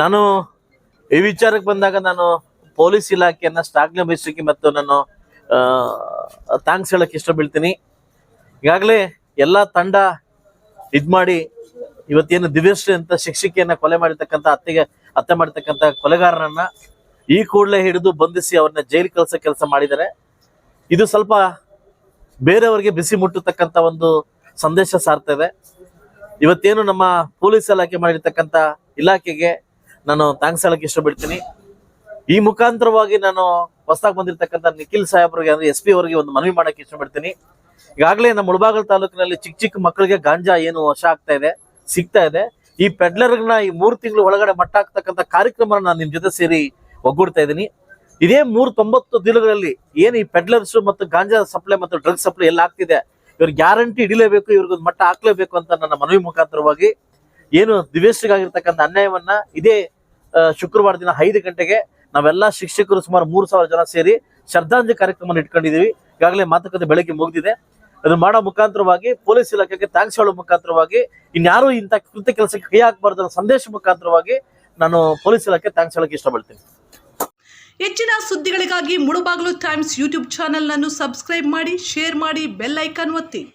ನಾನು ಈ ವಿಚಾರಕ್ಕೆ ಬಂದಾಗ ನಾನು ಪೊಲೀಸ್ ಇಲಾಖೆಯನ್ನ ಶ್ಲಾಘನೆ ಬಯಸಲಿಕ್ಕೆ ಮತ್ತು ನಾನು ಥ್ಯಾಂಕ್ಸ್ ಹೇಳಕ್ ಇಷ್ಟ ಬೀಳ್ತೀನಿ ಈಗಾಗಲೇ ಎಲ್ಲ ತಂಡ ಇದ್ ಮಾಡಿ ಇವತ್ತೇನು ದಿವ್ಯಶ್ರೀ ಅಂತ ಶಿಕ್ಷಕಿಯನ್ನ ಕೊಲೆ ಮಾಡಿರ್ತಕ್ಕಂಥ ಅತ್ತೆಗೆ ಹತ್ಯೆ ಮಾಡಿರ್ತಕ್ಕಂಥ ಕೊಲೆಗಾರರನ್ನ ಈ ಕೂಡಲೇ ಹಿಡಿದು ಬಂಧಿಸಿ ಅವ್ರನ್ನ ಜೈಲು ಕಳಿಸೋ ಕೆಲಸ ಮಾಡಿದ್ದಾರೆ. ಇದು ಸ್ವಲ್ಪ ಬೇರೆಯವರಿಗೆ ಬಿಸಿ ಮುಟ್ಟತಕ್ಕಂಥ ಒಂದು ಸಂದೇಶ ಸಾರ್ತಾ ಇದೆ. ಇವತ್ತೇನು ನಮ್ಮ ಪೊಲೀಸ್ ಇಲಾಖೆ ಮಾಡಿರ್ತಕ್ಕಂಥ ಇಲಾಖೆಗೆ ನಾನು ಥ್ಯಾಂಕ್ಸ್ ಹೇಳಕ್ಕೆ ಇಷ್ಟಪಡ್ತೀನಿ. ಈ ಮುಖಾಂತರವಾಗಿ ನಾನು ಹೊಸದಾಗಿ ಬಂದಿರತಕ್ಕಂಥ ನಿಖಿಲ್ ಸಾಹೇಬ್ರಿಗೆ ಅಂದ್ರೆ ಎಸ್ ಪಿ ಅವರಿಗೆ ಒಂದು ಮನವಿ ಮಾಡಕ್ಕೆ ಇಷ್ಟಪಡ್ತೀನಿ. ಈಗಾಗಲೇ ನಮ್ಮ ಮುಳಬಾಗಲ್ ತಾಲೂಕಿನಲ್ಲಿ ಚಿಕ್ಕ ಚಿಕ್ಕ ಮಕ್ಕಳಿಗೆ ಗಾಂಜಾ ಏನು ವಶ ಆಗ್ತಾ ಇದೆ, ಸಿಗ್ತಾ ಇದೆ. ಈ ಪೆಡ್ಲರ್ನ ಈ ಮೂರು ತಿಂಗಳು ಒಳಗಡೆ ಮಟ್ಟ ಹಾಕ್ತಕ್ಕಂಥ ಕಾರ್ಯಕ್ರಮ ನಾನು ನಿಮ್ ಜೊತೆ ಸೇರಿ ಒಗ್ಗೂಡ್ತಾ ಇದ್ದೀನಿ. ಇದೇ ಮೂರ್ ತೊಂಬತ್ತು ದಿನಗಳಲ್ಲಿ ಏನು ಈ ಪೆಡ್ಲರ್ಸ್ ಮತ್ತು ಗಾಂಜಾ ಸಪ್ಲೈ ಮತ್ತು ಡ್ರಗ್ಸ್ ಸಪ್ಲೈ ಎಲ್ಲ ಆಗ್ತಿದೆ ಇವ್ರಿಗೆ ಗ್ಯಾರಂಟಿ ಹಿಡಿಲೇಬೇಕು, ಇವ್ರಿಗೊಂದು ಮಟ್ಟ ಹಾಕ್ಲೇಬೇಕು ಅಂತ ನನ್ನ ಮನವಿ ಮುಖಾಂತರವಾಗಿ ಏನು ದಿವ್ಯಶ್ರೀಗಾಗಿರ್ತಕ್ಕಂಥ ಅನ್ಯಾಯವನ್ನ ಇದೇ ಶುಕ್ರವಾರ ದಿನ ಐದು ಗಂಟೆಗೆ ನಾವೆಲ್ಲ ಶಿಕ್ಷಕರು ಸುಮಾರು ಮೂರು ಸಾವಿರ ಜನ ಸೇರಿ ಶ್ರದ್ಧಾಂಜಲಿ ಕಾರ್ಯಕ್ರಮ ಇಟ್ಕೊಂಡಿದೀವಿ ಈಗಾಗಲೇ ಮಾತುಕತೆ ಬೆಳಗ್ಗೆ ಮುಗಿದಿದೆ. ಅದನ್ನ ಮಾಡೋ ಮುಖಾಂತರವಾಗಿ ಪೊಲೀಸ್ ಇಲಾಖೆಗೆ ಥ್ಯಾಂಕ್ಸ್ ಹೇಳೋ ಮುಖಾಂತರವಾಗಿ, ಇನ್ಯಾರು ಇಂಥ ಕೃತ್ಯ ಕೆಲಸಕ್ಕೆ ಕೈ ಹಾಕಬಾರ್ದು ಅನ್ನೋ ಸಂದೇಶ ಮುಖಾಂತರವಾಗಿ ನಾನು ಪೊಲೀಸ್ ಇಲಾಖೆ ಥ್ಯಾಂಕ್ಸ್ ಹೇಳಕ್ಕೆ ಇಷ್ಟಪಡ್ತೀನಿ. ಹೆಚ್ಚಿನ ಸುದ್ದಿಗಳಿಗಾಗಿ ಮುಳುಬಾಗಿಲು ಟೈಮ್ಸ್ ಯೂಟ್ಯೂಬ್ ಚಾನೆಲ್ ಅನ್ನು ಸಬ್ಸ್ಕ್ರೈಬ್ ಮಾಡಿ, ಶೇರ್ ಮಾಡಿ, ಬೆಲ್ ಐಕಾನ್ ಒತ್ತಿ.